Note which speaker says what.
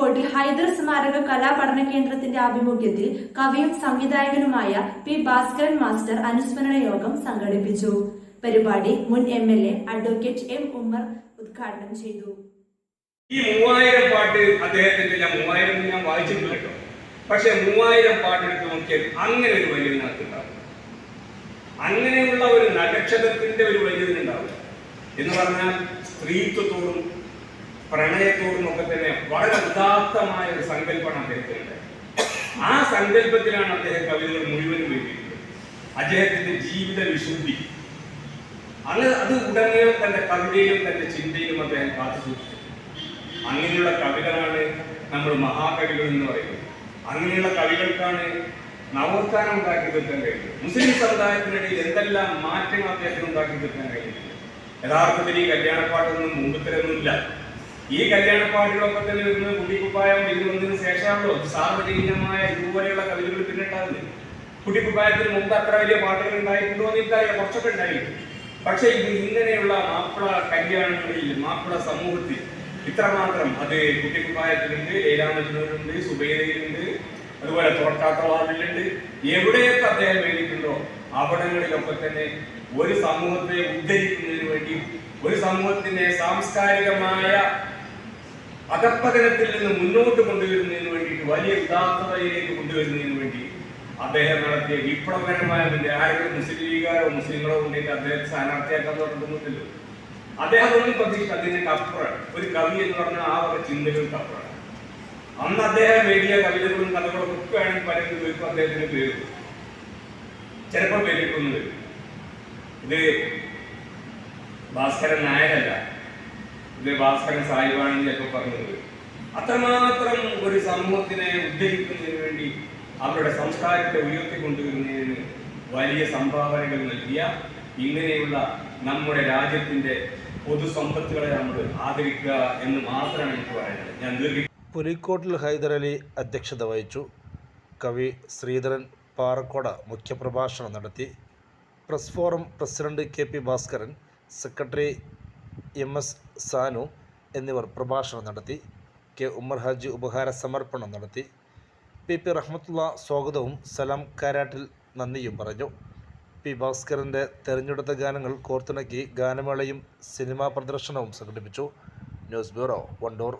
Speaker 1: Pulikkottil Haidar സ്മാരക കലാപഠന കേന്ദ്രത്തിന്റെ ആഭിമുഖ്യത്തിൽ കവിയും സംവിധായകനുമായ പി ഭാസ്കരൻ മാസ്റ്റർ അനുസ്മരണ യോഗം സംഘടിപ്പിച്ചു. പരിപാടി മുൻ M L A advocate M Ummer ഉദ്ഘാടനം ചെയ്തു.
Speaker 2: ഈ മൂവായിരം പാട്ട് അദ്ദേഹത്തിന്റെ ഞാൻ മൂവായിരം ഞാൻ വായിച്ചിട്ടില്ല കേട്ടോ. പക്ഷെ മൂവായിരം പാട്ട് എടുത്ത് നോക്കിയാൽ അങ്ങനെ ഒരു വലിയ അങ്ങനെയുള്ള ഒരു നക്ഷത്രത്തിന്റെ ഒരു വലിയതിനുണ്ടാവും എന്ന് പറഞ്ഞാൽ സ്ത്രീത്വത്തോടും പ്രണയത്തോടും ഒക്കെ തന്നെ വളരെ ഉദാത്തമായ ഒരു സങ്കല്പമാണ് അദ്ദേഹത്തിനുണ്ട് ആ സങ്കല്പത്തിലാണ് അദ്ദേഹം കവിതകൾ മുഴുവനും എഴുതിയിട്ടുള്ളത്. അദ്ദേഹത്തിന്റെ ജീവിത വിശുദ്ധി. അങ്ങനെ അത് ഉടനീളം തന്റെ കവിതയിലും തന്റെ ചിന്തയിലും അദ്ദേഹം കാത്തു അങ്ങനെയുള്ള കവികളാണ് നമ്മൾ മഹാകവികൾ എന്ന് പറയുന്നത്. അങ്ങനെയുള്ള കവികൾക്കാണ് നവോത്ഥാനം ഉണ്ടാക്കി തീർക്കാൻ കഴിയുന്നത്. മുസ്ലിം സമുദായത്തിനിടയിൽ എന്തെല്ലാം മാറ്റങ്ങൾ അദ്ദേഹത്തിന് ഉണ്ടാക്കി തീർക്കാൻ കഴിയുന്നത്? യഥാർത്ഥത്തിൽ ഈ കല്യാണപ്പാട്ടൊന്നും മുമ്പത്തരൊന്നുമില്ല ഈ കല്യാണപ്പാട്ടുകളൊക്കെ തന്നെ വരുന്നത് കുട്ടിക്കുപ്പായം ഇത് വന്നതിന് ശേഷമാണല്ലോ സാർവജനികമായ ഇതുപോലെയുള്ള കവിതകൾ പിന്നെ ഉണ്ടാകുന്നത്. കുട്ടിക്കുപ്പായത്തിന് മുമ്പ് അത്ര വലിയ പാട്ടുകൾ ഉണ്ടായിട്ടുണ്ടോ എന്ന് എനിക്കറിയാം കുറച്ചൊക്കെ ഉണ്ടായിരുന്നു. പക്ഷെ ഇത് ഇങ്ങനെയുള്ള മാപ്പിള കല്യാണങ്ങളിൽ മാപ്പിള സമൂഹത്തിൽ ഇത്രമാത്രം അത് കുട്ടിക്കുപ്പായത്തിലുണ്ട് ലൈലാമജനൂരുണ്ട് സുബൈദയിലുണ്ട് അതുപോലെ തോട്ടാത്തവാദിലുണ്ട് എവിടെയൊക്കെ അദ്ദേഹം വേണ്ടിയിട്ടുണ്ടോ അവിടങ്ങളിലൊക്കെ തന്നെ ഒരു സമൂഹത്തെ ഉദ്ധരിക്കുന്നതിന് വേണ്ടി ഒരു സമൂഹത്തിന്റെ സാംസ്കാരികമായ അധപ്പതനത്തിൽ നിന്ന് മുന്നോട്ട് കൊണ്ടുവരുന്നതിന് വേണ്ടിയിട്ട് വലിയ ഉദാത്തതയിലേക്ക് കൊണ്ടുവരുന്നതിന് വേണ്ടി അദ്ദേഹം നടത്തിയ വിപ്ലവകരമായ ആരെങ്കിലും മുസ്ലിം ലീഗാരോ മുസ്ലിങ്ങളോ കൊണ്ടിട്ട് അദ്ദേഹത്തെ സ്ഥാനാർത്ഥിയാക്കാൻ തുടങ്ങുന്നില്ലല്ലോ അദ്ദേഹം ഒന്നും പ്രതീക്ഷ അതിനൊക്കെ അപ്പുറമാണ് ഒരു കവി എന്ന് പറഞ്ഞാൽ ആ വക ചിന്തകൾക്ക് അപ്പുറമാണ് അന്ന് അദ്ദേഹം എഴുതിയ കവിതകളും കഥകളും ഒക്കെ ആണെങ്കിൽ പലരും ചോദിക്കും അദ്ദേഹത്തിന് പേര്. ചിലപ്പോൾ പേരിട്ടൊന്നും വരും. ഇത് ഭാസ്കരൻ നായരല്ല. ഇത് ഭാസ്കരൻ ചിലപ്പോൾ പറഞ്ഞത്. അത്രമാത്രം ഒരു സമൂഹത്തിനെ ഉദ്ധരിക്കുന്നതിന് വേണ്ടി അവരുടെ സംസ്കാരത്തെ ഉയർത്തിക്കൊണ്ടുവരുന്നതിന് വലിയ സംഭാവനകൾ നൽകിയ ഇങ്ങനെയുള്ള നമ്മുടെ രാജ്യത്തിന്റെ പൊതുസമ്പത്തുകളെ നമ്മൾ ആദരിക്കുക എന്ന് മാത്രമാണ് എനിക്ക് പറയുന്നത് ഞാൻ ദീർഘ
Speaker 3: പുലിക്കോട്ടിൽ ഹൈദരലി അധ്യക്ഷത വഹിച്ചു. കവി ശ്രീധരൻ പാറക്കോട മുഖ്യപ്രഭാഷണം നടത്തി. Press forum president K P Bhaskaran secretary M S Sanu എന്നിവർ പ്രഭാഷണം നടത്തി. കെ. ഉമ്മർ ഹാജി ഉപഹാര സമർപ്പണം നടത്തി. പി. പി. റഹ്മത്തുള്ള സ്വാഗതവും സലാം കാരാട്ടിൽ നന്ദിയും പറഞ്ഞു. പി. ഭാസ്കറിന്റെ തെരഞ്ഞെടുത്ത ഗാനങ്ങൾ കോർത്തിണക്കി ഗാനമേളയും സിനിമാ പ്രദർശനവും സംഘടിപ്പിച്ചു. News bureau Wandoor.